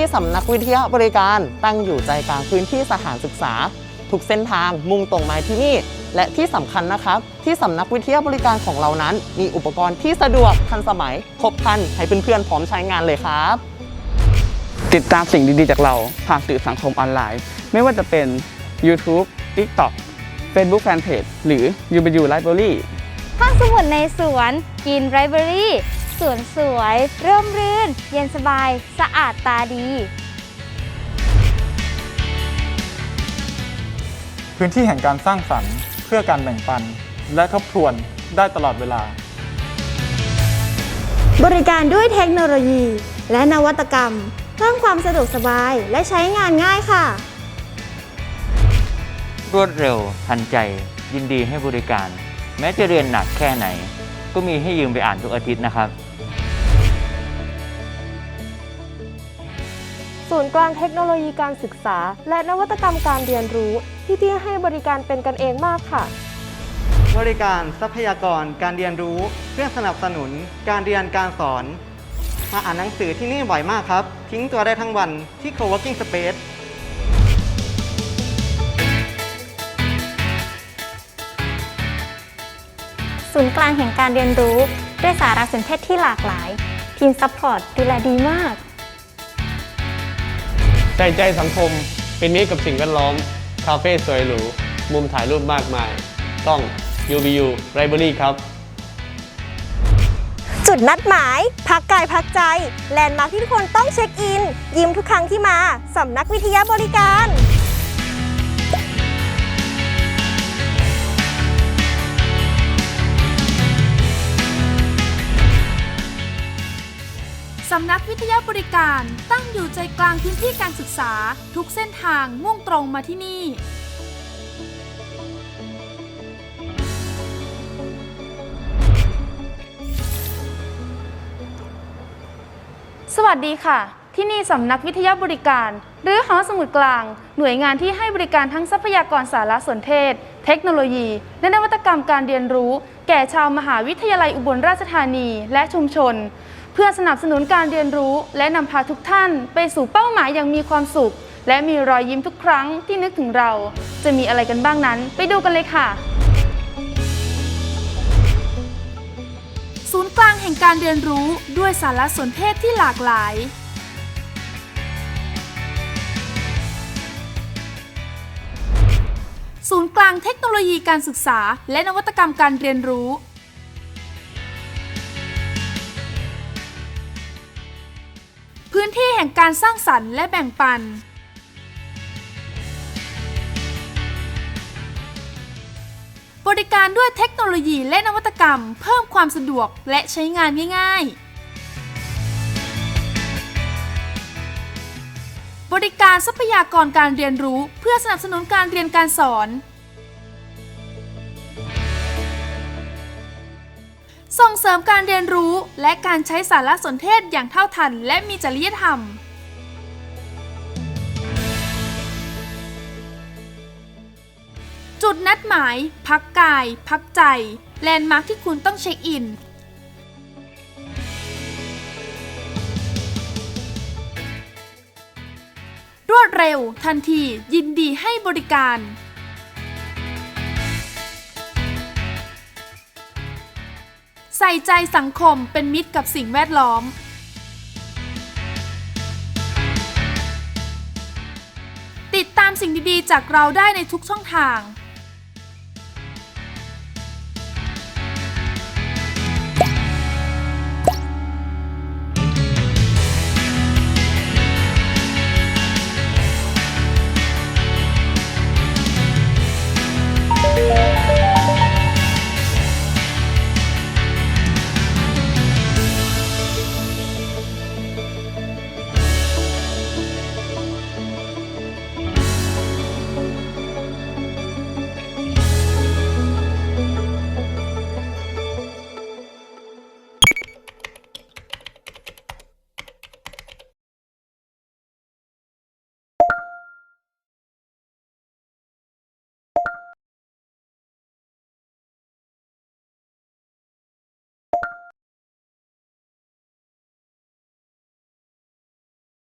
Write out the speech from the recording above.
ที่สำนักวิทยาบริการ ตั้งอยู่ใจกลางพื้นที่สถานศึกษา ทุกเส้นทางมุ่งตรงมาที่นี่ และที่สำคัญนะครับ ที่สำนักวิทยาบริการของเรานั้น มีอุปกรณ์ที่สะดวกทันสมัย ครบครันให้เพื่อนๆพร้อมใช้งานเลยครับ ติดตามสิ่งดีๆจากเราผ่านสื่อสังคมออนไลน์ ไม่ว่าจะเป็น YouTube TikTok Facebook Fanpage หรือ UBU Library ห้องสมุดในสวนกินไรเบอรี่ สวนสวย ร่มรื่น เย็นสบาย สะอาดตาดี พื้นที่แห่งการสร้างสรรค์เพื่อการแบ่งปัน และทบทวนได้ตลอดเวลา บริการด้วยเทคโนโลยี และนวัตกรรม เพิ่มความสะดวกสบายและใช้งานง่ายค่ะ รวดเร็ว ทันใจ ยินดีให้บริการ แม้จะเรียนหนักแค่ไหน ก็มีให้ยืมไปอ่านทุกอาทิตย์นะครับ ศูนย์กลางเทคโนโลยีการศึกษา และนวัตกรรมการเรียนรู้ที่ที่ให้บริการเป็นกันเองมากค่ะ บริการทรัพยากรการเรียนรู้เพื่อสนับสนุน การเรียนการสอนมาอ่านหนังสือที่นี่บ่อยมากครับ ทิ้งตัวได้ทั้งวันที่ co-working space ศูนย์กลางแห่งการเรียนรู้ ด้วยสารสนเทศที่หลากหลาย ทีมซัพพอร์ตดูแลดีมาก ใส่ใจสังคม เป็นมิตรกับสิ่งแวดล้อม คาเฟ่สวยหรู มุมถ่ายรูปมากมาย ต้อง UBU Library ครับ จุดนัดหมาย พักกายพักใจ แลนด์มาร์คที่ทุกคนต้องเช็คอิน ยิ้มทุกครั้งที่มา สำนักวิทยาบริการ สำนักวิทยาบริการตั้งอยู่ใจกลางพื้นที่การศึกษา ทุกเส้นทางมุ่งตรงมาที่นี่ สวัสดีค่ะ ที่นี่สำนักวิทยาบริการ หรือหอสมุดกลาง หน่วยงานที่ให้บริการทั้งทรัพยากรสารสนเทศ เทคโนโลยี และนวัตกรรมการเรียนรู้ แก่ชาวมหาวิทยาลัยอุบลราชธานี และชุมชน เพื่อสนับสนุนการเรียนรู้ และนำพาทุกท่านไปสู่เป้าหมายอย่างมีความสุข และมีรอยยิ้มทุกครั้งที่นึกถึงเรา จะมีอะไรกันบ้างนั้น ไปดูกันเลยค่ะ ศูนย์กลางแห่งการเรียนรู้ด้วยสารสนเทศที่หลากหลาย ศูนย์กลางเทคโนโลยีการศึกษา และนวัตกรรมการเรียนรู้ นที่แห่งการสร้างสรรค์และแบ่งปัน บริการด้วยเทคโนโลยีและนวัตกรรม เพิ่มความสะดวกและใช้งานง่าย ๆ บริการทรัพยากรการเรียนรู้เพื่อสนับสนุนการเรียนการสอน ส่งเสริมการเรียนรู้และการใช้สารสนเทศอย่างเท่าทันและมีจริยธรรม จุดนัดหมาย พักกาย พักใจ แลนด์มาร์คที่คุณต้องเช็คอิน รวดเร็ว ทันที ยินดีให้บริการ ใส่ใจสังคมเป็นมิตรกับสิ่งแวดล้อม ติดตามสิ่งดีๆ จากเราได้ในทุกช่องทาง